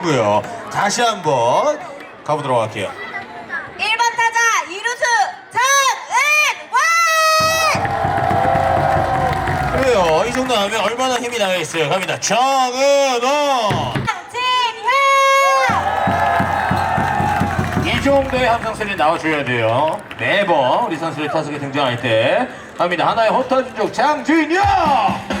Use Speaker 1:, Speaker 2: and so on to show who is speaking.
Speaker 1: 고요 다시 한번 가보도록 할게요.
Speaker 2: 1번 타자 이루수 정은원
Speaker 1: 그래요. 이 정도 하면 얼마나 힘이 나겠어요. 갑니다. 정은호.
Speaker 2: 진현
Speaker 1: 이 정도의 함성 소리 나와줘야 돼요. 네 매번 우리 선수들 타석에 등장할 때 갑니다. 하나의 호타 준족 장진영.